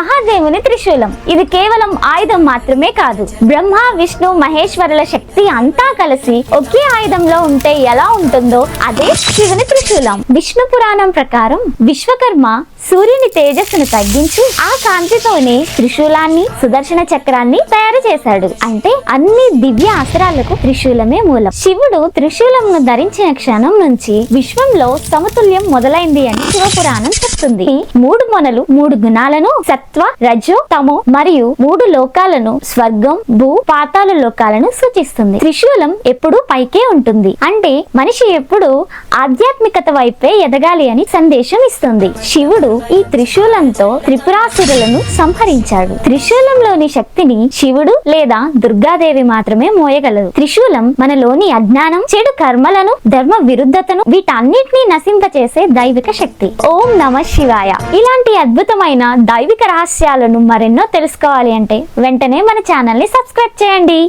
మహాదేవుని త్రిశూలం. ఇది కేవలం ఆయుధం మాత్రమే కాదు. బ్రహ్మ విష్ణు మహేశ్వరుల శక్తి అంతా కలిసి ఒకే ఆయుధంలో ఉంటే ఎలా ఉంటుందో అదే శివుని త్రిశూలం. విష్ణు పురాణం ప్రకారం విశ్వకర్మ సూర్యుని తేజస్సును తగ్గించి ఆ కాంతితోనే త్రిశూలాన్ని సుదర్శన చక్రాన్ని తయారు చేశాడు. అంటే అన్ని దివ్య అస్త్రాలకు త్రిశూలమే మూలం. శివుడు త్రిశూలంను ధరించిన క్షణం నుంచి విశ్వంలో సమతుల్యం మొదలైంది అని శివపురాణం చెప్తుంది. మూడు మొనలు మూడు గుణాలను సత్వ రజో తమో మరియు మూడు లోకాలను స్వర్గం భూ పాతాల లోకాలను సూచిస్తుంది. త్రిశూలం ఎప్పుడూ పైకే ఉంటుంది. అంటే మనిషి ఎప్పుడు ఆధ్యాత్మికత వైపే ఎదగాలి అని సందేశం ఇస్తుంది. శివుడు ఈ త్రిశూలంతో త్రిపురాసురులను సంహరించాడు. త్రిశూలంలోని శక్తిని శివుడు లేదా దుర్గాదేవి మాత్రమే మోయగలరు త్రిశూలం మనలోని అజ్ఞానం చెడు కర్మలను ధర్మ విరుద్ధతను వీటన్నిటినీ నశింపచేసే దైవిక శక్తి. ఓం నమ శివాయ. ఇలాంటి అద్భుతమైన దైవిక రహస్యాలను మరెన్నో తెలుసుకోవాలి అంటే వెంటనే మన ఛానల్ని సబ్స్క్రైబ్ చేయండి.